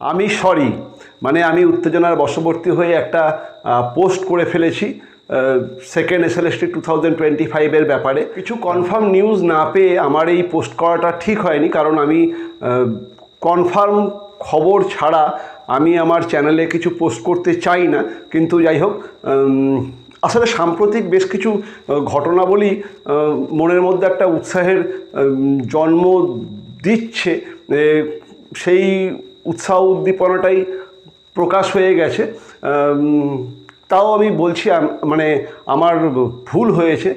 আমি সরি। মানে আমি উত্তেজনার বশবর্তী হয়ে একটা পোস্ট করে ফেলেছি second S L two thousand twenty ফাইভের ব্যাপারে। কিছু কনফার্ম নিউজ না পেয়ে আমার এই পোস্ট করাটা ঠিক হয়নি, কারণ আমি কনফার্ম খবর ছাড়া আমি আমার চ্যানেলে কিছু পোস্ট করতে চাই না। কিন্তু যাই হোক আসলে সাম্প্রতিক বেশ কিছু ঘটনাবলী মনের মধ্যে একটা উৎসাহের জন্ম দিচ্ছে। সেই উৎসাহ উদ্দীপনাটাই প্রকাশ হয়ে গেছে। তাও আমি বলছি মানে আমার ভুল হয়েছে।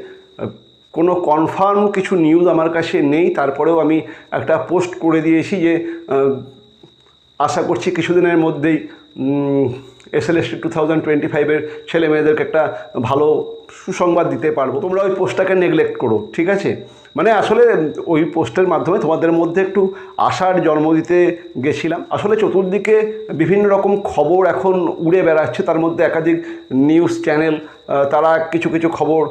কোনো কনফার্ম কিছু নিউজ আমার কাছে নেই। তারপরেও আমি একটা পোস্ট করে দিয়েছি যে আশা করছি কিছুদিনের মধ্যেই S L S two thousand twenty ফাইভের ছেলে মেয়েদেরকে একটা ভালো সুসংবাদ দিতে পারব। তোমরা ওই পোস্টটাকে নেগলেক্ট করো, ঠিক আছে? মানে আসলে ওই পোস্টের মাধ্যমে তোমাদের মধ্যে একটু আশার জন্ম দিতে গেছিলাম। আসলে চতুর্দিকে বিভিন্ন রকম খবর এখন উড়ে বেড়াচ্ছে। তার মধ্যে একাধিক নিউজ চ্যানেল তারা কিছু কিছু খবর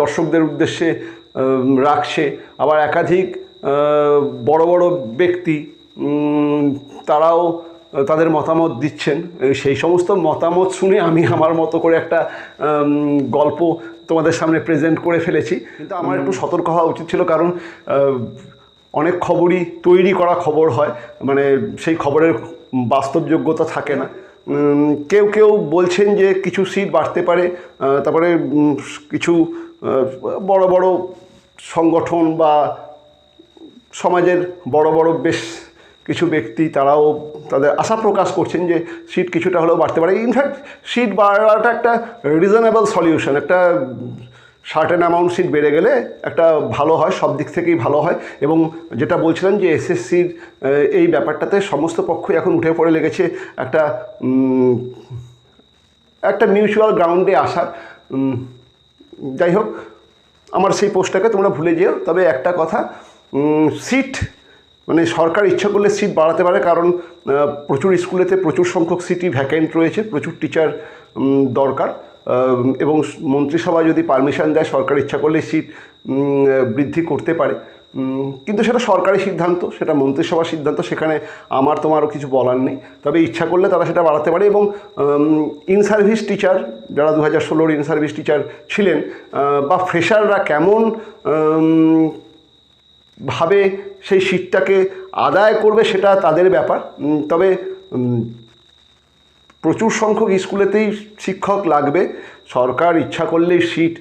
দর্শকদের উদ্দেশ্যে রাখছে। আবার একাধিক বড় বড় ব্যক্তি তারাও তাদের মতামত দিচ্ছেন। সেই সমস্ত মতামত শুনে আমি আমার মতো করে একটা গল্প তোমাদের সামনে প্রেজেন্ট করে ফেলেছি। কিন্তু আমার একটু সতর্ক হওয়া উচিত ছিল কারণ অনেক খবরই তৈরি করা খবর হয়। মানে সেই খবরের বাস্তবযোগ্যতা থাকে না। কেউ কেউ বলছেন যে কিছু সিট বাড়তে পারে তারপরে কিছু বড় বড় সংগঠন বা সমাজের বড় বড় বেশ কিছু ব্যক্তি তারাও তাদের আশা প্রকাশ করছেন যে সিট কিছুটা হলেও বাড়তে পারে। ইনফ্যাক্ট সিট বাড়াটা একটা রিজনেবল সলিউশন একটা সার্টেন অ্যামাউন্ট সিট বেড়ে গেলে একটা ভালো হয়, সব দিক থেকেই ভালো হয়। এবং যেটা বলছিলাম যে এসএসসির এই ব্যাপারটাতে সমস্ত পক্ষই এখন উঠে পড়ে লেগেছে একটা একটা মিউচুয়াল গ্রাউন্ডে আসার। যাই হোক, আমার সেই পোস্টটাকে তোমরা ভুলে যেও। তবে একটা কথা সিট মানে সরকার ইচ্ছা করলে সিট বাড়াতে পারে, কারণ প্রচুর স্কুলেতে প্রচুর সংখ্যক সিটই ভ্যাকেন্ট রয়েছে, প্রচুর টিচার দরকার। এবং মন্ত্রিসভা যদি পারমিশন দেয়, সরকার ইচ্ছা করলে সিট বৃদ্ধি করতে পারে। কিন্তু সেটা সরকারি সিদ্ধান্ত, সেটা মন্ত্রিসভার সিদ্ধান্ত, সেখানে আমার তোমারও কিছু বলার নেই। তবে ইচ্ছা করলে তারা সেটা বাড়াতে পারে এবং ইন সার্ভিস টিচার যারা দু হাজার ষোলোর ইন সার্ভিস টিচার ছিলেন বা ফ্রেশাররা কেমন ভাবে সেই সিটটাকে আদায় করবে সেটা তাদের ব্যাপার। তবে প্রচুর সংখ্যক স্কুলেতেই শিক্ষক লাগবে। সরকার ইচ্ছা করলেই সিট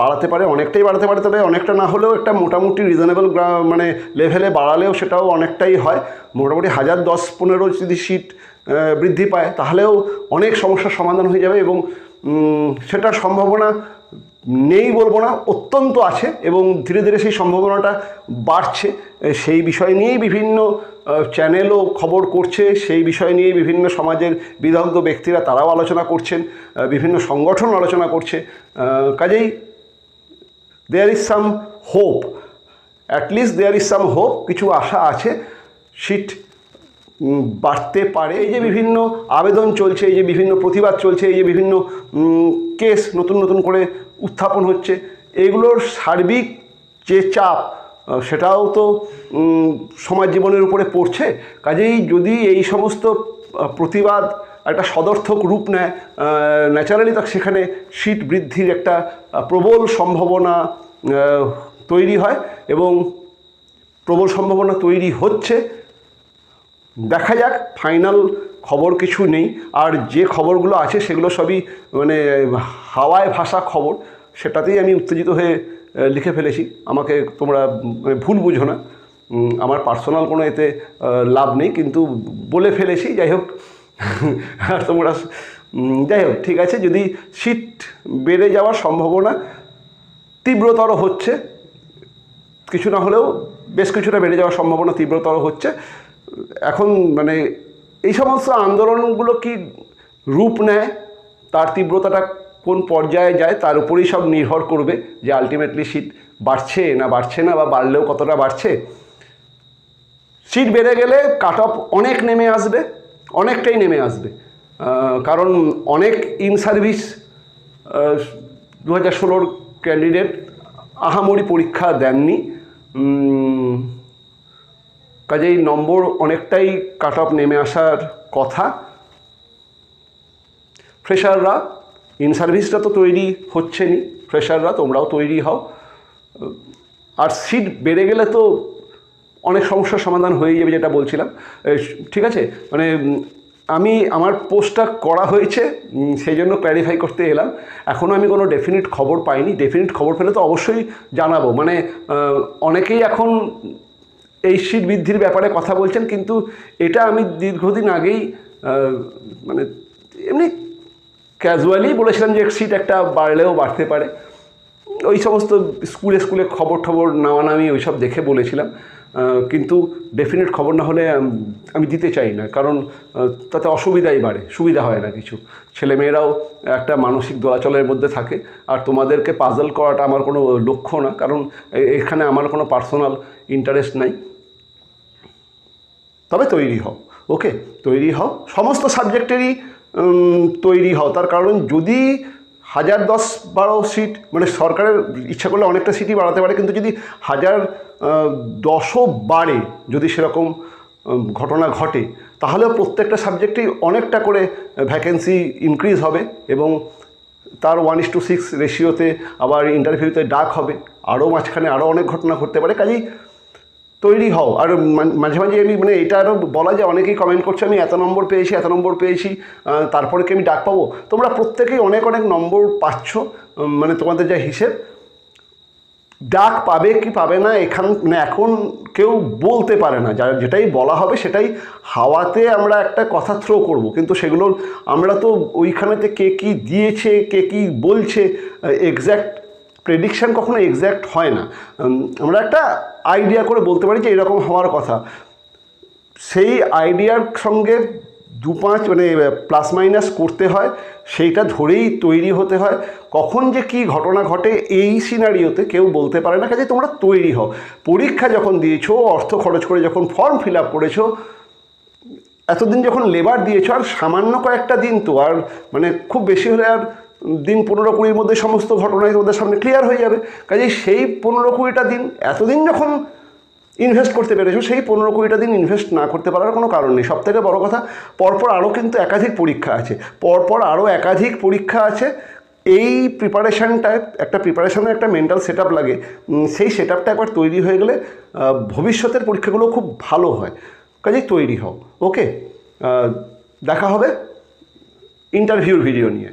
বাড়াতে পারে, অনেকটাই বাড়াতে পারে, তবে অনেকটা না হলেও একটা মোটামুটি রিজনেবল মানে লেভেলে বাড়ালেও সেটাও অনেকটাই হয়। মোটামুটি হাজার দশ পনেরো যদি সিট বৃদ্ধি পায়, তাহলেও অনেক সমস্যার সমাধান হয়ে যাবে এবং সেটার সম্ভাবনা নেই বলব না অত্যন্ত আছে এবং ধীরে ধীরে সেই সম্ভাবনাটা বাড়ছে। সেই বিষয় নিয়েই বিভিন্ন চ্যানেলও খবর করছে সেই বিষয় নিয়ে বিভিন্ন সমাজের বিদগ্ধ ব্যক্তিরা তারাও আলোচনা করছেন বিভিন্ন সংগঠন আলোচনা করছে। কাজেই there is some hope at least there is some hope কিছু আশা আছে। উম, বাড়তে পারে। এই যে বিভিন্ন আবেদন চলছে, এই যে বিভিন্ন প্রতিবাদ চলছে, এই যে বিভিন্ন কেস নতুন নতুন করে উত্থাপন হচ্ছে, এগুলোর সার্বিক যে চাপ সেটাও তো সমাজ জীবনের উপরে পড়ছে। কাজেই যদি এই সমস্ত প্রতিবাদ একটা সদর্থক রূপ নেয় ন্যাচারালি তা সেখানে শীত বৃদ্ধির একটা প্রবল সম্ভাবনা তৈরি হয় এবং প্রবল সম্ভাবনা তৈরি হচ্ছে। দেখা যাক ফাইনাল খবর কিছু নেই। আর যে খবরগুলো আছে সেগুলো সবই মানে হাওয়ায় ভাষা খবর, সেটাতেই আমি উত্তেজিত হয়ে লিখে ফেলেছি। আমাকে তোমরা মানে ভুল বুঝো না। আমার পার্সোনাল কোনো এতে লাভ নেই, কিন্তু বলে ফেলেছি, যাই হোক। আর তোমরা যাই হোক, ঠিক আছে, যদি শীত বেড়ে যাওয়ার সম্ভাবনা তীব্রতর হচ্ছে, কিছু না হলেও বেশ কিছুটা বেড়ে যাওয়ার সম্ভাবনা তীব্রতর হচ্ছে এখন মানে এই সমস্ত আন্দোলনগুলো কি রূপ নেয়? তার তীব্রতাটা কোন পর্যায়ে যায়? তার উপরেই সব নির্ভর করবে যে আলটিমেটলি শীত বাড়ছে না বাড়ছে না বা বাড়লেও কতটা বাড়ছে। সিট বেড়ে গেলে কাট অফ অনেক নেমে আসবে, অনেকটাই নেমে আসবে। কারণ অনেক ইন সার্ভিস দু হাজার ষোলোর ক্যান্ডিডেট আহামরি পরীক্ষা দেননি। কাজেই নম্বর অনেকটাই কাট অফ নেমে আসার কথা। ফ্রেশাররা ইন সার্ভিসটা তো তৈরি হচ্ছে নি ফ্রেশাররা তোমরাও তৈরি হও। আর সিট বেড়ে গেলে তো অনেক সমস্যার সমাধান হয়ে যাবে যেটা বলছিলাম। ঠিক আছে? মানে আমি, আমার পোস্টটা করা হয়েছে সেই জন্য ক্ল্যারিফাই করতে এলাম। এখনও আমি কোনো ডেফিনিট খবর পাইনি। ডেফিনিট খবর পেলে তো অবশ্যই জানাব। মানে অনেকেই এখন এই শীত বৃদ্ধির ব্যাপারে কথা বলছেন, কিন্তু এটা আমি দীর্ঘদিন আগেই মানে এমনি ক্যাজুয়ালি বলেছিলাম যে শীত একটা বাড়লেও বাড়তে পারে। ওই সমস্ত স্কুলে স্কুলে খবর টবর নামানামি ওই সব দেখে বলেছিলাম। কিন্তু ডেফিনেট খবর না হলে আমি দিতে চাই না। কারণ তাতে অসুবিধাই বাড়ে, সুবিধা হয় না কিছু। ছেলেমেয়েরাও একটা মানসিক দোলাচলের মধ্যে থাকে, আর তোমাদেরকে পাজল করাটা আমার কোনো লক্ষ্য না, কারণ এখানে আমার কোনো পার্সোনাল ইন্টারেস্ট নাই। তবে তৈরি হও ওকে তৈরি হও, সমস্ত সাবজেক্টেরই তৈরি হও। তার কারণ যদি হাজার দশ বারো সিট মানে সরকারের ইচ্ছা করলে অনেকটা সিটই বাড়াতে পারে, কিন্তু যদি হাজার দশও বাড়ে, যদি সেরকম ঘটনা ঘটে, তাহলেও প্রত্যেকটা সাবজেক্টেই অনেকটা করে ভ্যাকেন্সি ইনক্রিজ হবে এবং তার ওয়ান ইস টু সিক্স রেশিওতে আবার ইন্টারভিউতে ডাক হবে, আরও মাঝখানে আরও অনেক ঘটনা ঘটতে পারে, কাজেই তৈরি হও। আর মাঝে মাঝে আমি মানে এটা আরও বলা যায়, অনেকেই কমেন্ট করছে, আমি এত নম্বর পেয়েছি, এত নম্বর পেয়েছি তারপরে কি আমি ডাক পাবো? তোমরা প্রত্যেকেই অনেক অনেক নম্বর পাচ্ছ মানে তোমাদের যা হিসেব। ডাক পাবে কি পাবে না, এখান মানে এখন কেউ বলতে পারে না। যার, যেটাই বলা হবে সেটাই হাওয়াতে আমরা একটা কথা থ্রো করব। কিন্তু সেগুলোর, আমরা তো ওইখানেতে কে কী দিয়েছে, কে কী বলছে এক্স্যাক্ট প্রেডিকশান কখনো এক্স্যাক্ট হয় না। আমরা একটা আইডিয়া করে বলতে পারি যে এরকম হওয়ার কথা। সেই আইডিয়ার সঙ্গে দু পাঁচ মানে প্লাস মাইনাস করতে হয়, সেইটা ধরেই তৈরি হতে হয়। কখন যে কি ঘটনা ঘটে এই সিনারিওতে কেউ বলতে পারে না, কাজে তোমরা তৈরি হও। পরীক্ষা যখন দিয়েছ, অর্থ খরচ করে যখন ফর্ম ফিল আপ করেছ, এতদিন যখন লেবার দিয়েছ, আর সামান্য কয়েকটা দিন তো, আর মানে খুব বেশি হলে আর দিন পনেরো কুড়ির মধ্যে সমস্ত ঘটনাই তোমাদের সামনে ক্লিয়ার হয়ে যাবে। কাজেই সেই পনেরো কুড়িটা দিন, এতদিন যখন ইনভেস্ট করতে পেরেছ, সেই পনেরো কুড়িটা দিন ইনভেস্ট না করতে পারার কোনো কারণ নেই। সব থেকে বড়ো কথা, পরপর আরও কিন্তু একাধিক পরীক্ষা আছে। পরপর আরও একাধিক পরীক্ষা আছে। এই প্রিপারেশানটায় একটা প্রিপারেশানের একটা মেন্টাল সেট লাগে। সেই সেট একবার তৈরি হয়ে গেলে ভবিষ্যতের পরীক্ষাগুলো খুব ভালো হয়। কাজেই তৈরি হও ওকে দেখা হবে ইন্টারভিউর ভিডিও নিয়ে।